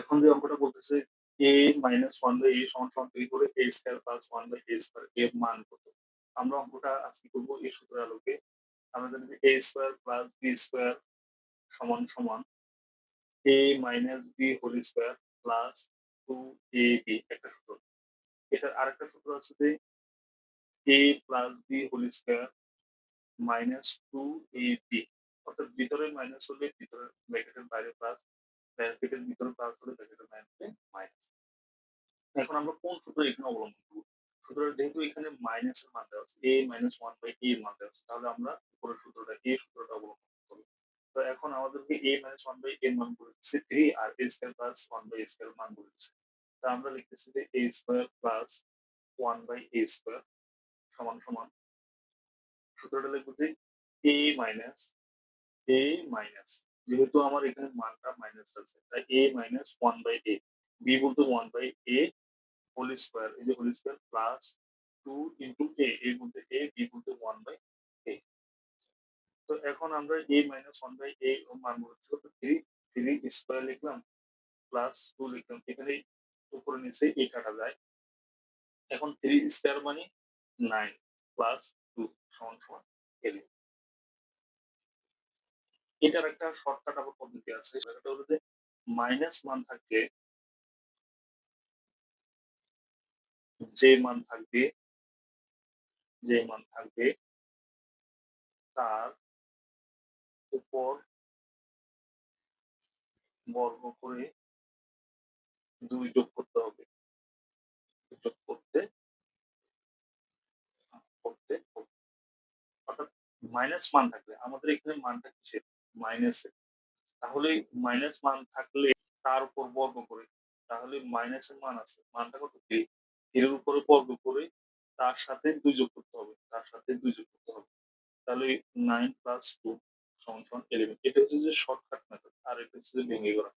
এখন যে অঙ্কটা বলতেছে, a minus one by a সমান সমান তৈরি করে a square plus one by a square এর মান কত? আমরা অঙ্কটা আজকে করব এই সূত্রের আলোকে। আমরা জানি যে a square plus B square সমান সমান a minus B whole square plus two A B একটা সূত্র। এটার আরেকটা সূত্র আছে যে A plus B whole square minus two A B অর্থাৎ ভিতরে মাইনাস হলে ভিতরে ব্র্যাকেটের বাইরে প্লাস ব্র্যাকেটের ভিতরে প্লাস হলে ব্র্যাকেটের বাইরে মাইনাস এখন আমরা কোন সূত্র এখানে অবলম্বন করব? সুতরাং যেহেতু এখানে মাইনাসের মান দেওয়া আছে, a minus one by a মান দেওয়া আছে, তাহলে আমরা উপরের সূত্রটা, a সূত্রটা অবলম্বন করব। তো এখন আমাদেরকে a minus one by a মান বলে দিচ্ছে থ্রি আর a square plus one by a square মান বলে দিচ্ছে। তা আমরা লিখতেছি যে a square plus one by a square সমান সমান। সূত্রটা লিখব যে a মাইনাস a মাইনাস যেহেতু আমার এখানে মানটা মাইনাস আছে, তাই a minus one by a, b বলতে one by A whole square এই যে whole square plus two into A A বলতে এ বি বলতে ওয়ান বাই এ তো এখন আমরা A minus one by A মান বলছি, কত? থ্রি থ্রি স্কোয়ার লিখলাম প্লাস টু লিখলাম, এখানে উপরে নিচে এ কাটা যায়। এখন থ্রি স্কোয়ার মানে নাইন প্লাস টু সমান সমান এল এটার একটা শর্টকাট আবার পদ্ধতি আছে। সেটা হলো যে মাইনাস মান থাকবে যে মান থাকবে যে মান থাকবে তার উপর বর্গ করে দুই যোগ করতে হবে। যোগ করতে করতে অর্থাৎ মাইনাস মান থাকবে। আমাদের এখানে মানটা কিসের? মাইনাসের তাহলে মাইনাস মান থাকলে তার উপর বর্গ করে, তাহলে মাইনাসের মান আছে। মানটা কত? কি এর উপরে বর্গ করে তার সাথে দুই যোগ করতে হবে। তার সাথে দুই যোগ করতে হবে। তাহলে নাইন প্লাস টু সমান সমান ইলেভেন এটা হচ্ছে যে শর্টকাট মেথড আর এটা হচ্ছে যে ভেঙে করা